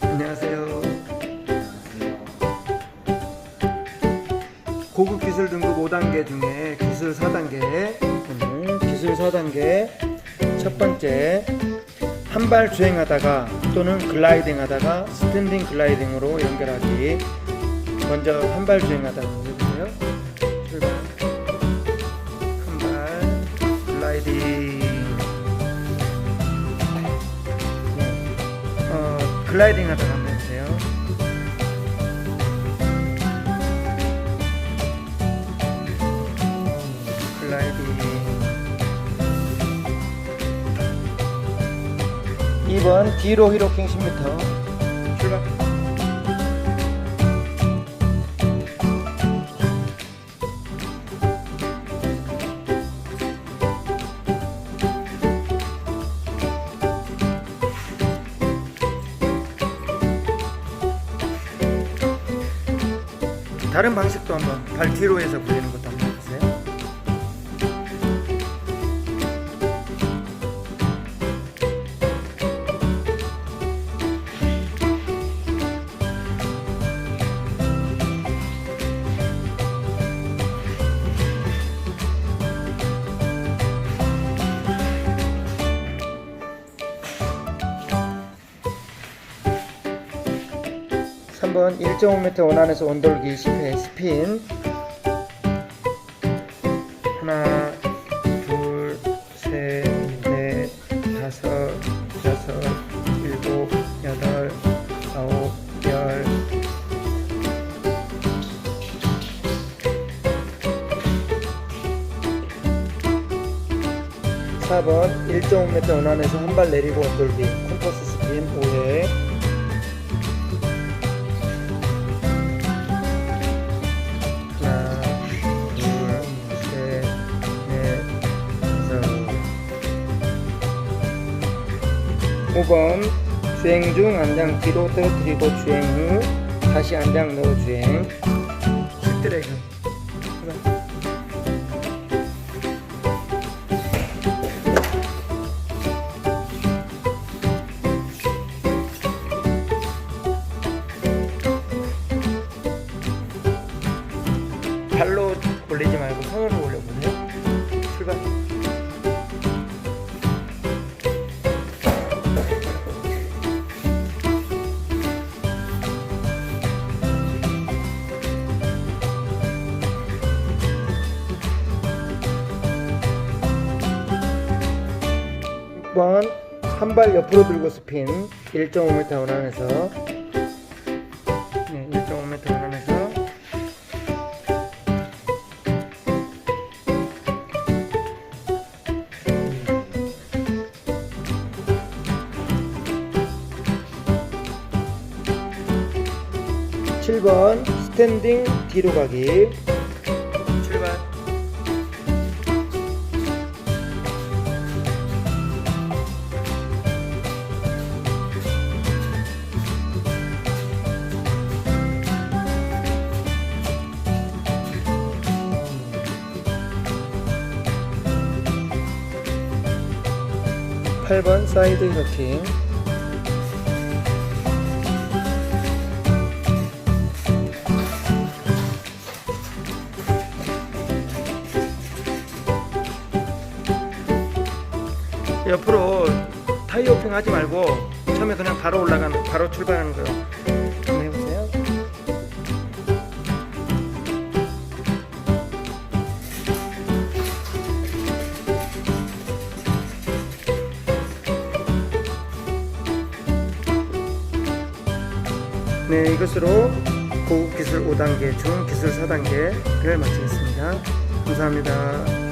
안녕하세요. 고급 기술 등급 5단계 중에 기술 4단계 오늘 기술 4단계. 첫 번째 한 발 주행하다가 또는 글라이딩 하다가 스탠딩 글라이딩으로 연결하기. 먼저 한 발 주행하다가 해보세요. 출발. 한 발 글라이딩 글라이딩 한번 해보세요. 글라이딩. 2번 뒤로 히로킹 10m 다른 방식도 한번 발 뒤로 해서 굴리는 것 3번 1.5m 원안에서 원돌기 실패 네, 스핀. 하나 둘셋넷 다섯 여섯 일곱 여덟 아홉 열. 4번 1.5m 원안에서 한 발 내리고 원돌기 콤퍼스. 5번 주행 중 안장 뒤로 떨어뜨리고 주행 후 다시 안장 넣어 주행. 스트레이트. 발로 올리지 말고 손으로 번 한 발 옆으로 들고 스핀 1.5m 원안에서 네, 1.5m 원안에서. 7번 스탠딩 뒤로 가기 8번 사이드 이너킹 옆으로 타이어 오핑 하지 말고 처음에 그냥 바로 올라가는 바로 출발하는 거예요. 네, 이것으로 고급 기술 5단계, 중급 기술 4단계를 마치겠습니다. 감사합니다.